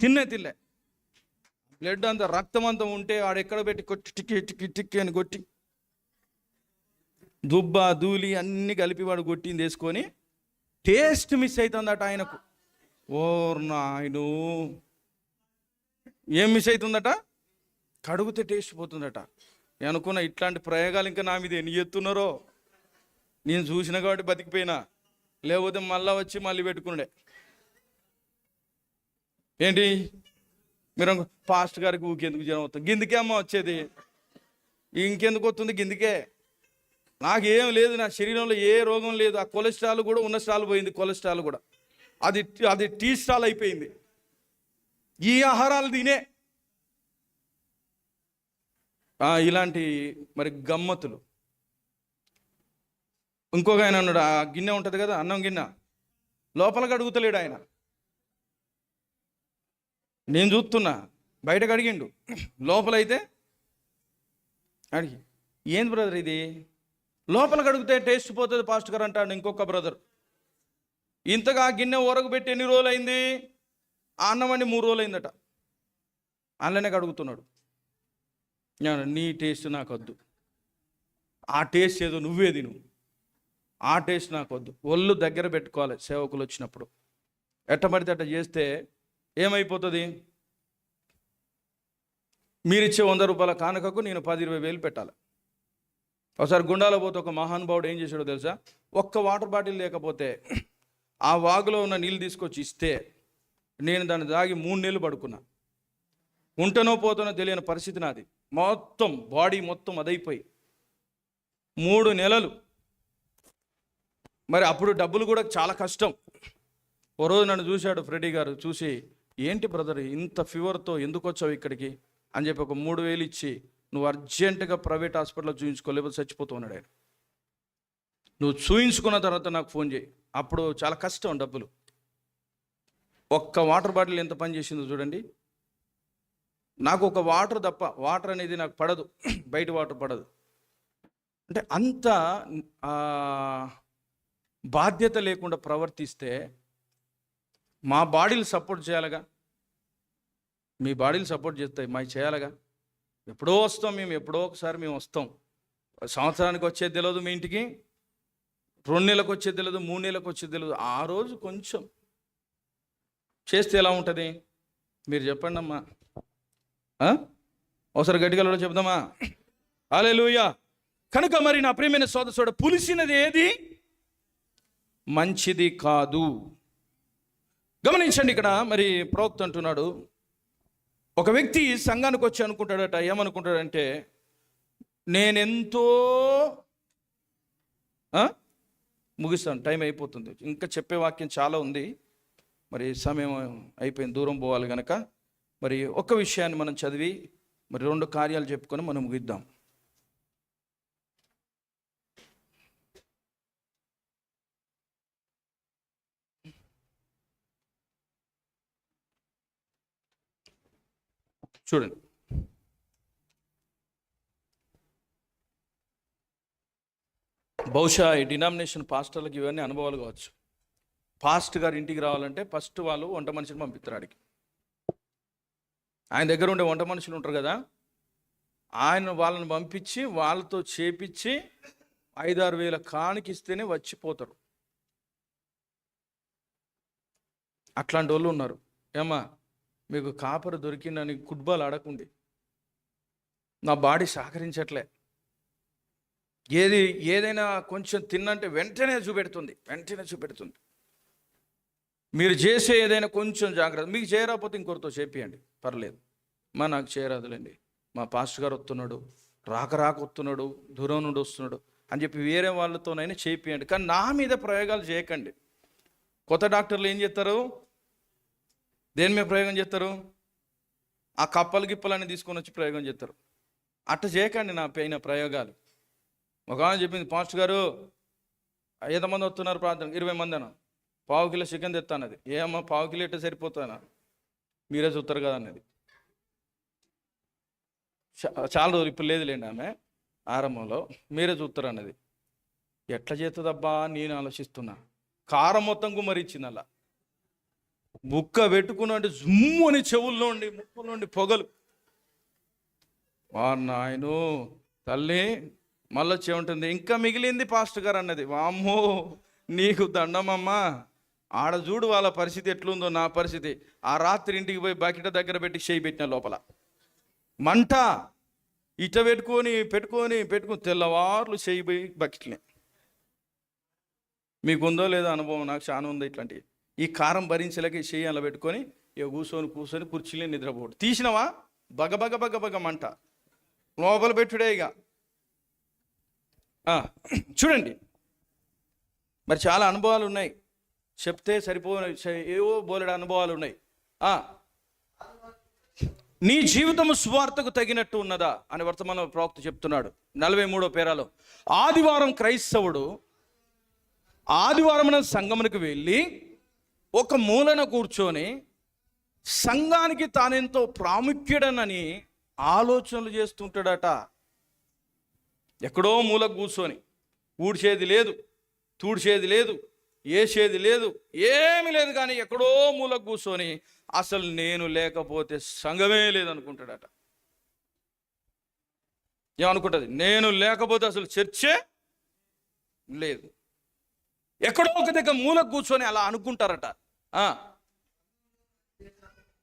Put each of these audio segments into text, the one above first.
తిన్నే తిల్లే blood అంతా రక్తం అంతా ఉంటే ఆడెక్కడ పెట్టి కొట్టి టిక్కి టిక్కి టిక్కి అని కొట్టి దుబ్బ ధూళి అన్ని కలిపి వాడు కొట్టింది వేసుకొని టేస్ట్ మిస్ అవుతుందట ఆయనకు. ఓర్ నాయను ఏం మిస్ అవుతుందట కడుగుతే టేస్ట్ పోతుందట. అనుకున్న ఇట్లాంటి ప్రయోగాలు ఇంకా నా మీద ఎన్ని ఎత్తున్నారో. నేను చూసిన కాబట్టి బతికిపోయినా. లేకపోతే మళ్ళా వచ్చి మళ్ళీ పెట్టుకున్నాడే. ఏంటి? మీరు పాస్ట్ గారికి ఊకెందుకు జనం వస్తుంది గిందికే అమ్మ వచ్చేది. ఇంకెందుకు వస్తుంది? గిందికే. నాకేం లేదు నా శరీరంలో ఏ రోగం లేదు. ఆ కొలెస్ట్రాల్ కూడా ఉన్న స్టాల్ పోయింది కొలెస్ట్రాల్ కూడా. అది అది టీ స్టాల్ అయిపోయింది. ఈ ఆహారాలు తినే. ఇలాంటి మరి గమ్మతులు ఇంకొక ఆయన అన్నాడు ఆ గిన్నె ఉంటుంది కదా అన్నం గిన్నె. లోపలికి అడుగుతలేడు ఆయన. నేను చూస్తున్నా. బయటకు అడిగిండు. లోపలైతే అడిగి ఏంది బ్రదర్ ఇది? లోపలికి అడిగితే టేస్ట్ పోతుంది పాస్ట్ గారు అంటాడు ఇంకొక బ్రదర్ ఇంతగా గిన్నె ఊరకు పెట్టి ఎన్ని రోజులు అయింది ఆ అన్నం వండి మూడు రోజులు అయిందట అందులోనే అడుగుతున్నాడు. నేను, నీ టేస్ట్ నాకు వద్దు ఆ టేస్ట్ ఏదో నువ్వే తిను. ఆ టేస్ట్ నాకు వద్దు ఒళ్ళు దగ్గర పెట్టుకోవాలి సేవకులు వచ్చినప్పుడు. ఎట్టబడితే అట్ట చేస్తే ఏమైపోతుంది? మీరిచ్చే వంద రూపాయల కానుకకు నేను పది ఇరవై వేలు పెట్టాలి. ఒకసారి గుండాలో పోతే ఒక మహానుభావుడు ఏం చేశాడో తెలుసా? ఒక్క వాటర్ బాటిల్ లేకపోతే ఆ వాగులో ఉన్న నీళ్ళు తీసుకొచ్చి ఇస్తే నేను దాన్ని దాగి మూడు నెలలు పడుకున్నా. ఉంటనో పోతానో తెలియని పరిస్థితి నాది. మొత్తం బాడీ మొత్తం అదైపోయి మూడు నెలలు. మరి అప్పుడు డబ్బులు కూడా చాలా కష్టం. ఓ రోజు నన్ను చూశాడు ఫ్రెడీ గారు చూసి ఏంటి బ్రదర్ ఇంత ఫీవర్తో ఎందుకు వచ్చావు ఇక్కడికి? అని చెప్పి ఒక మూడు వేలు ఇచ్చి నువ్వు అర్జెంటుగా ప్రైవేట్ హాస్పిటల్లో చూయించుకో లేకపోతే చచ్చిపోతూ ఉన్నాడు ఆయన. నువ్వు చూయించుకున్న తర్వాత నాకు ఫోన్ చేయి. అప్పుడు చాలా కష్టం డబ్బులు. ఒక్క వాటర్ బాటిల్ ఎంత పని చేసిందో చూడండి. నాకు ఒక వాటర్ తప్ప వాటర్ అనేది నాకు పడదు. బయట వాటర్ పడదు. అంటే అంత బాధ్యత లేకుండా ప్రవర్తిస్తే మా బాడీలు సపోర్ట్ చేయాలిగా. మీ బాడీలు సపోర్ట్ చేస్తాయి మావి చేయాలిగా. ఎప్పుడో వస్తాం మేము ఎప్పుడో ఒకసారి మేము వస్తాం. సంవత్సరానికి వచ్చేది తెలియదు మీ ఇంటికి రెండు నెలలకు వచ్చేది తెలియదు మూడు నెలలకు వచ్చేది తెలియదు ఆ రోజు కొంచెం చేస్తే ఎలా ఉంటుంది? మీరు చెప్పండి అమ్మా. ఒకసారి గట్టిగా చెప్దామా? అలే కనుక మరి నా ప్రియమైన సోదరుడు పులిసినది ఏది? మంచిది కాదు. గమనించండి ఇక్కడ మరి ప్రవక్త అంటున్నాడు ఒక వ్యక్తి సంఘానికి వచ్చి అనుకుంటాడట ఏమనుకుంటాడంటే నేనెంతో ముగిస్తాను టైం అయిపోతుంది. ఇంకా చెప్పే వాక్యం చాలా ఉంది. మరి సమయం అయిపోయింది దూరం పోవాలి కనుక మరి ఒక్క విషయాన్ని మనం చదివి మరి రెండు కార్యాలు చెప్పుకొని మనం ముగిద్దాం. చూడండి. బహుశా ఈ డినామినేషన్ పాస్టర్లకు ఇవన్నీ అనుభవాలు కావచ్చు. పాస్ట్ గారు ఇంటికి రావాలంటే ఫస్ట్ వాళ్ళు వంట మనిషిని పంపిస్తారు ఆడికి. ఆయన దగ్గర ఉండే వంట మనుషులు ఉంటారు కదా ఆయన వాళ్ళని పంపించి వాళ్ళతో చేపించి ఐదారు వేల కానికి ఇస్తేనే వచ్చిపోతారు. అట్లాంటి వాళ్ళు ఉన్నారు. ఏమ్మా మీకు కాపరు దొరికిందని ఫుట్బాల్ ఆడకుండి. నా బాడీ సహకరించట్లే. ఏది ఏదైనా కొంచెం తిన్నంటే వెంటనే చూపెడుతుంది వెంటనే చూపెడుతుంది. మీరు చేసే ఏదైనా కొంచెం జాగ్రత్త మీకు చేయరాకపోతే ఇంకొకరితో చేపియండి పర్లేదు. మా నాకు చేయరాదులేండి. మా పాస్టర్ గారు వస్తున్నాడు రాక రాక వస్తున్నాడు దూరం నుండి వస్తున్నాడు అని చెప్పి వేరే వాళ్ళతోనైనా చేపియండి. కానీ నా మీద ప్రయోగాలు చేయకండి. కొత్త డాక్టర్లు ఏం చేస్తారు? దేని మీద ప్రయోగం చేస్తారు? ఆ కప్పలు గిప్పలని తీసుకొని వచ్చి ప్రయోగం చేస్తారు. అట్ట చేయకండి నా పైన ప్రయోగాలు. ఒక ఆమె చెప్పింది పాస్టర్ గారు ఎంతమంది వస్తున్నారు ప్రార్థన ఇరవై మంది అన్న. పావు కిలో చికెన్ తెస్తానది ఏమమ్మా పావు కిలో ఇట్ట సరిపోతానా మీరే చూస్తారు కదా అన్నది. చాలా రోజులు ఇప్పుడు లేదులేండి ఆమె ఆరంభంలో. మీరే చూస్తారు అన్నది. ఎట్లా చేస్తుందబ్బా? నేను ఆలోచిస్తున్నా. కారం మొత్తం గుమ్మరిచ్చింది అలా. ముక్క పెట్టుకున్నట్టు జుమ్ము అని చెవుల్లో ఉండి ముక్కులో ఉండి పొగలు. వా నాయను తల్లి మళ్ళీ చెవుంటుంది. ఇంకా మిగిలింది పాస్టర్ గారు అన్నది. వామ్మో నీకు దండమమ్మా. ఆడ చూడు వాళ్ళ పరిస్థితి ఎట్లుందో నా పరిస్థితి. ఆ రాత్రి ఇంటికి పోయి బకెట్ దగ్గర పెట్టి చేయి పెట్టిన లోపల. మంట ఇట పెట్టుకొని పెట్టుకొని పెట్టుకొని తెల్లవార్లు చేయి పోయి బకెట్లే మీకు ఉందో లేదో అనుభవం నాకు చాలా ఉంది ఇట్లాంటివి. ఈ కారం భరించలేక ఈ అలా పెట్టుకొని ఇక కూర్చొని కూర్చొని కుర్చీలే నిద్రపోడు. తీసినవా? బగ బగ బగ బగ మంట. లోపల పెట్టుడే ఇక. చూడండి. మరి చాలా అనుభవాలు ఉన్నాయి. చెప్తే సరిపో ఏవో బోలెడు అనుభవాలు ఉన్నాయి. నీ జీవితము సువార్తకు తగినట్టు ఉన్నదా అని వర్తమాన ప్రవక్త చెప్తున్నాడు. నలభై మూడో పేరాలో. ఆదివారం క్రైస్తవుడు ఆదివారం సంగమునికి వెళ్ళి ఒక మూలన కూర్చొని సంఘానికి తానెంతో ప్రాముఖ్యుడనని ఆలోచనలు చేస్తుంటాడట. ఎక్కడో మూల కూర్చొని ఊడ్చేది లేదు తూడ్చేది లేదు ఏసేది లేదు ఏమీ లేదు కానీ ఎక్కడో మూల కూర్చొని అసలు నేను లేకపోతే సంఘమే లేదనుకుంటాడట. ఏమనుకుంటుంది? నేను లేకపోతే అసలు చర్చే లేదు. ఎక్కడో ఒక దగ్గర మూల కూర్చొని అలా అనుకుంటారట. ఆ.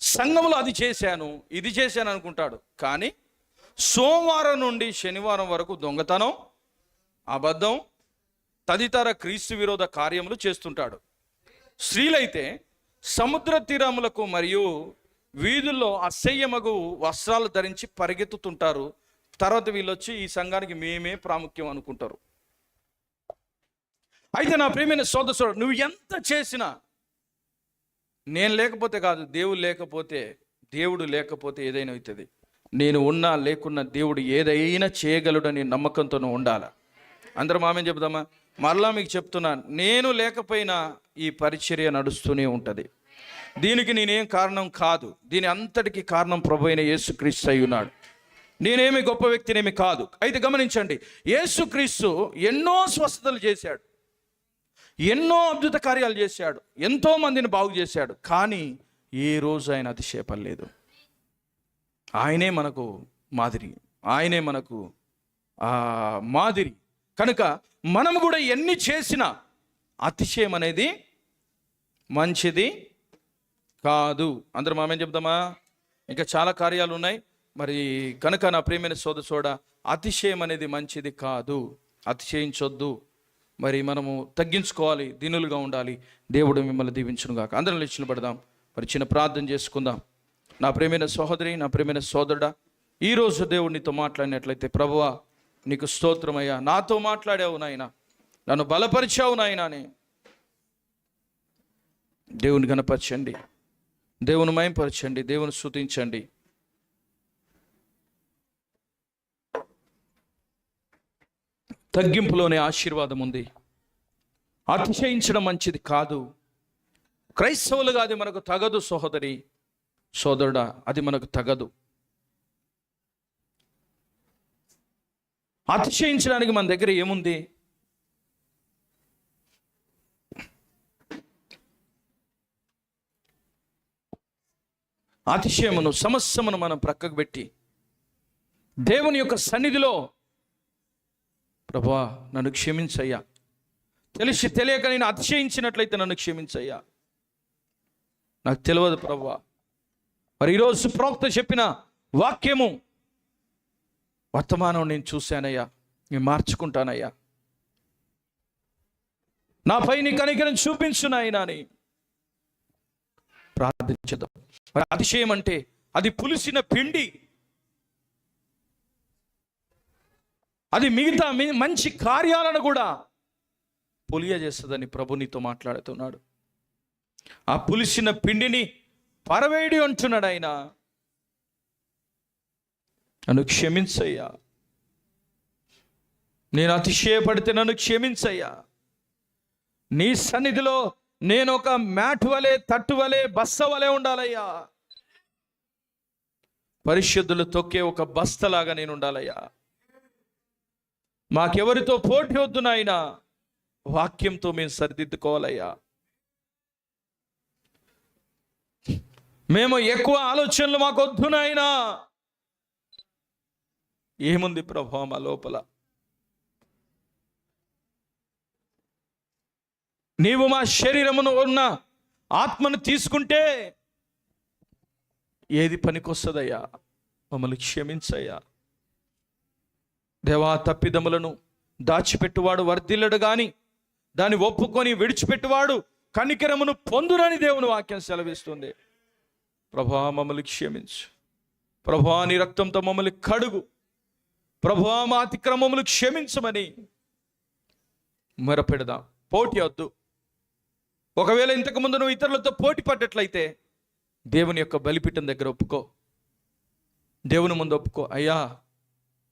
సంఘంలో అది చేశాను ఇది చేశాను అనుకుంటాడు. కానీ సోమవారం నుండి శనివారం వరకు దొంగతనం అబద్ధం తదితర క్రీస్తు విరోధ కార్యములు చేస్తుంటాడు. స్త్రీలైతే సముద్ర తీరములకు మరియు వీధుల్లో అసహ్యమగు వస్త్రాలు ధరించి పరిగెత్తుతుంటారు. తర్వాత వీళ్ళొచ్చి ఈ సంఘానికి మేమే ప్రాముఖ్యం అనుకుంటారు. అయితే నా ప్రేమైన సోదరు నువ్వు ఎంత చేసినా నేను లేకపోతే కాదు దేవుడు లేకపోతే దేవుడు లేకపోతే ఏదైనా అవుతుంది. నేను ఉన్నా లేకున్నా దేవుడు ఏదైనా చేయగలడని నమ్మకంతో ఉండాలా? అందరం ఆమె చెప్దామా మరలా మీకు చెప్తున్నా నేను లేకపోయినా ఈ పరిచర్య నడుస్తూనే ఉంటుంది. దీనికి నేనేం కారణం కాదు. దీని అంతటికి కారణం ప్రభు అయిన యేసుక్రీస్తు అయి ఉన్నాడు. నేనేమి గొప్ప వ్యక్తినేమి కాదు. అయితే గమనించండి యేసుక్రీస్తు ఎన్నో స్వస్థతలు చేశాడు. ఎన్నో అద్భుత కార్యాలు చేశాడు ఎంతో మందిని బాగు చేశాడు కానీ ఏ రోజు ఆయన అతిశయపడలేదు. ఆయనే మనకు మాదిరి ఆయనే మనకు మాదిరి. కనుక మనం కూడా ఎన్ని చేసినా అతిశయం అనేది మంచిది కాదు. అందరం మామేం చెప్దామా? ఇంకా చాలా కార్యాలు ఉన్నాయి. మరి కనుక నా ప్రియమైన సోద సోడ అతిశయం అనేది మంచిది కాదు. అతిశయించొద్దు. మరి మనము తగ్గించుకోవాలి దీనులుగా ఉండాలి. దేవుడు మిమ్మల్ని దీవించును గాక అందరం లేచిన పడదాం మరి చిన్న ప్రార్థన చేసుకుందాం. నా ప్రేమైన సహోదరి నా ప్రేమైన సోదరుడా ఈరోజు దేవుడు నీతో మాట్లాడినట్లయితే ప్రభువా నీకు స్తోత్రమయ్యా నాతో మాట్లాడావు నాయన. నన్ను బలపరిచావు నాయనా అని దేవుని గణపరచండి. దేవుని మయంపరచండి దేవుని స్థుతించండి తగ్గింపులోనే ఆశీర్వాదం ఉంది. అతిశయించడం మంచిది కాదు. క్రైస్తవులుగా అది మనకు తగదు సహోదరి సోదరుడా అది మనకు తగదు. అతిశయించడానికి మన దగ్గర ఏముంది? అతిశయమును సమస్యమును మనం ప్రక్కకు పెట్టి దేవుని యొక్క సన్నిధిలో ప్రభా నన్ను క్షమించయ్యా. తెలిసి తెలియక నేను అతిశయించినట్లయితే నన్ను క్షమించయ్యా. నాకు తెలియదు ప్రభా. మరి ఈరోజు ప్రవక్త చెప్పిన వాక్యము వర్తమానం నేను చూశానయ్యా. నేను మార్చుకుంటానయ్యా. నాపై నీ కనికరం చూపించు నాయనా ప్రార్థించదాం మరి అతిశయం అంటే అది పులిసిన పిండి అది మిగతా మీ- మంచి కార్యాలను కూడా పులియజేస్తుందని ప్రభు నీతో మాట్లాడుతున్నాడు. ఆ పులిసిన పిండిని పరవేడి అంటున్నాడు ఆయన. నన్ను క్షమించయ్యా. నేను అతిశయపడితే నన్ను క్షమించయ్యా. నీ సన్నిధిలో నేను ఒక మ్యాట్ వలె తట్టు వలె బస్స వలె ఉండాలయ్యా. పరిశుద్ధులు తొక్కే ఒక బస్తలాగా నేను ఉండాలయ్యా. మాకెవరితో పోటీ వద్దు నాయన. వాక్యంతో మేము సరిదిద్దుకోవాలయ్యా. మేము ఎక్కువ ఆలోచనలు మాకు వద్దు నాయన. ఏముంది ప్రభావం మా లోపల? నీవు మా శరీరమును ఉన్న ఆత్మను తీసుకుంటే ఏది పనికొస్తుందయ్యా? మమ్మల్ని క్షమించయ్యా. దేవా తప్పిదములను దాచిపెట్టువాడు వర్ధిల్లడు గాని దాన్ని ఒప్పుకొని విడిచిపెట్టువాడు కనికరమును పొందురని దేవుని వాక్యం సెలవిస్తుంది. ప్రభా మమ్మల్ని క్షమించు. ప్రభా నీ రక్తంతో మమ్మల్ని కడుగు. ప్రభా మా అతిక్రమములు క్షమించమని మొరపెడదాం. పోటీ వద్దు. ఒకవేళ ఇంతకుముందు నువ్వు ఇతరులతో పోటీ పడ్డట్లయితే దేవుని యొక్క బలిపీఠం దగ్గర ఒప్పుకో. దేవుని ముందు ఒప్పుకో. అయ్యా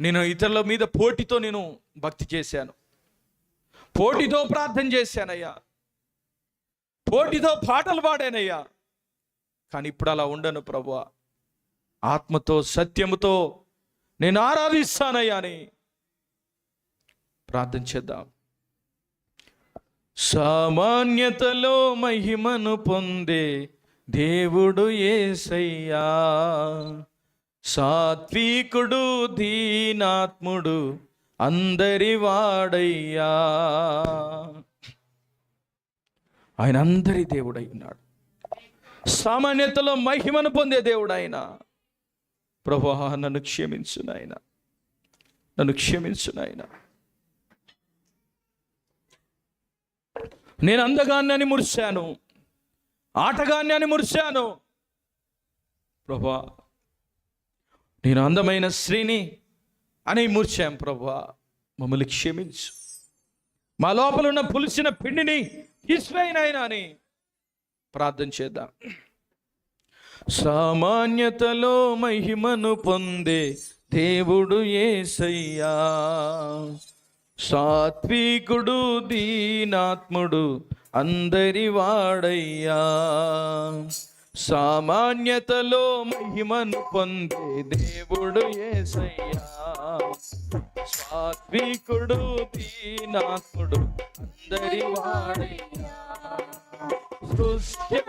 నేను ఇతరుల మీద పోటీతో నేను భక్తి చేశాను. పోటీతో ప్రార్థన చేశానయ్యా. పోటీతో పాటలు పాడానయ్యా. కానీ ఇప్పుడు అలా ఉండను ప్రభు ఆత్మతో సత్యముతో నేను ఆరాధిస్తానయ్యా అని ప్రార్థన చేద్దాం. సామాన్యతలో మహిమను పొందే దేవుడు ఏసయ్యా. సాత్వికుడు దీనాత్ముడు అందరి వాడయ్యా. ఆయన అందరి దేవుడై ఉన్నాడు సామాన్యతలో మహిమను పొందే దేవుడు ఆయన ప్రభా నన్ను క్షమించు నాయన. నన్ను క్షమించు నాయన. నేను అందగాన్ని అని మురిశాను. ఆటగాన్ని అని మురిశాను. ప్రభా నేను అందమైన స్త్రీని అని మూర్చాం ప్రభా. మమ్మల్ని క్షమించు. మా లోపల ఉన్న పులిసిన పిండిని తీసివేయినాయన అని ప్రార్థన చేద్దాం. సామాన్యతలో మహిమను పొందే దేవుడు ఏసయ్యా. సాత్వికుడు దీనాత్ముడు అందరి వాడయ్యా సామాన్యతలో మహిమను పొందే దేవుడు ఏసయ్యా. సాత్వికుడు దీనాకుడు అందరి వాడయ్యా సృష్టి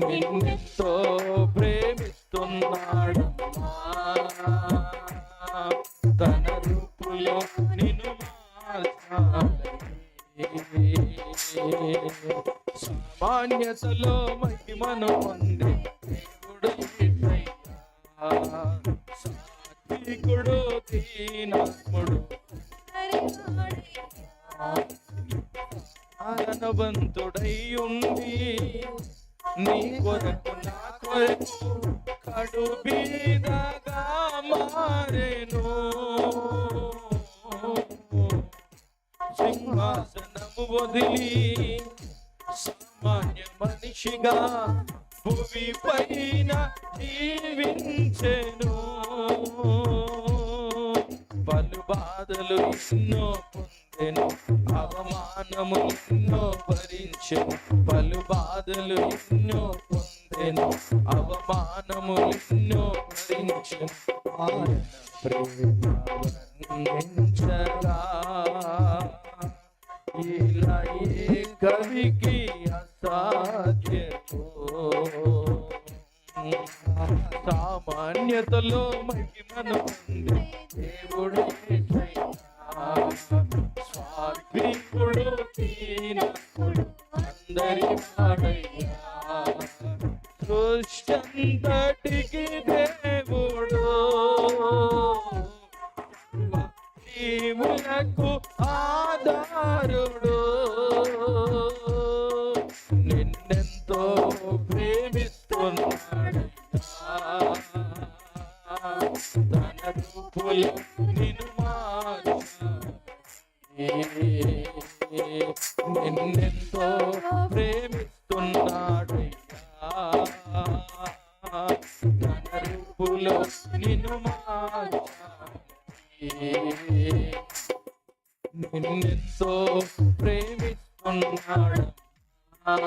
నిన్నెంతో ప్రేమిస్తున్నాడు తన రూపులో నిన్ను సామాన్యతలో మహిమను పొంది నీ కొరకు నా కొరకు కడు బీదగా మారెను. సింహాసనము వదిలి సామాన్య మనిషిగా భూమిపై అవమానము ఎన్నో భరించెను ఆయన జీవులకు నిన్నెంతో ప్రేమిస్తున్నాడు తన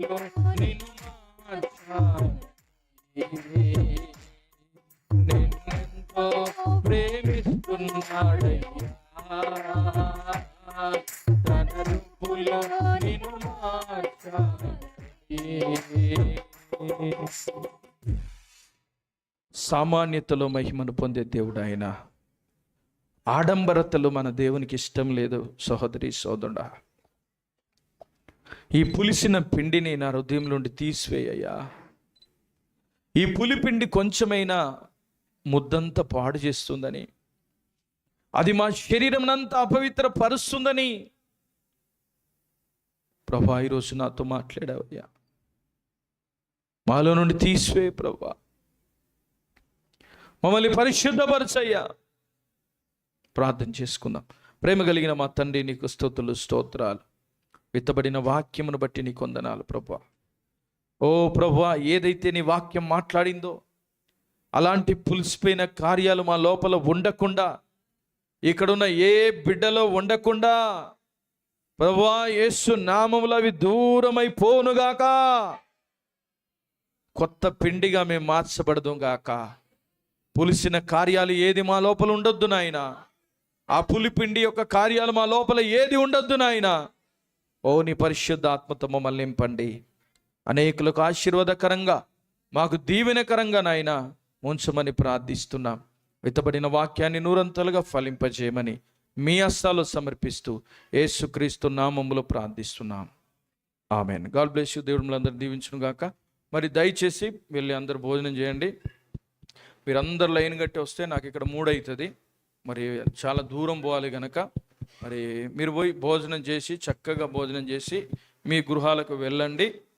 రూపులో నిన్ను మార్చాలి. నిన్నెంతో ప్రేమిస్తున్నాడయ్యా తన రూపులో నిన్ను మార్చాలి. సామాన్యతలో మహిమను పొందే దేవుడు ఆయన ఆడంబరతలు మన దేవునికి ఇష్టం లేదు సహోదరి సోదరుడా. ఈ పులిసిన పిండిని నా హృదయం నుండి తీసివేయ్యా ఈ పులిపిండి కొంచెమైనా ముద్దంతా పాడు చేస్తుందని అది మా శరీరంనంతా అపవిత్ర పరుస్తుందని ప్రభా ఈరోజు నాతో మాట్లాడావయ్యా. మాలో నుండి తీసివే ప్రభా. మమ్మల్ని పరిశుద్ధపరచయ్యా. ప్రార్థన చేసుకుందాం. ప్రేమ కలిగిన మా తండ్రి నీకు స్తోతులు స్తోత్రాలు. విత్తబడిన వాక్యమును బట్టి నీ కొందనాలు ప్రభా. ఓ ప్రభా ఏదైతే నీ వాక్యం మాట్లాడిందో అలాంటి పులిసిపోయిన కార్యాలు మా లోపల ఉండకుండా ఇక్కడున్న ఏ బిడ్డలో ఉండకుండా ప్రభా యేసు నామములు అవి దూరమైపోనుగాక కొత్త పిండిగా మేము మార్చబడదు గాక పులిసిన కార్యాలు ఏది మా లోపల ఉండొద్దు నాయన. ఆ పులిపిండి యొక్క కార్యాలు మా లోపల ఏది ఉండొద్దు నాయన. ఓ నీ పరిశుద్ధ ఆత్మతో మమ్మల్ని నింపండి. అనేకులకు ఆశీర్వాదకరంగా మాకు దీవెనకరంగా నాయన ఉంచమని ప్రార్థిస్తున్నాం. విత్తబడిన వాక్యాన్ని నూరంతలుగా ఫలింపజేయమని మీ అస్తాలు సమర్పిస్తూ ఏసుక్రీస్తు నామములో ప్రార్థిస్తున్నాం. ఆమెన్. God bless you. దేవుడు అందరూ దీవించును గాక మరి దయచేసి వెళ్ళి అందరు భోజనం చేయండి. మీరందరు లైన్ కట్టి వస్తే నాకు ఇక్కడ మూడు అవుతుంది మరి చాలా దూరం పోవాలి కనుక మరి మీరు పోయి భోజనం చేసి చక్కగా భోజనం చేసి మీ గృహాలకు వెళ్ళండి.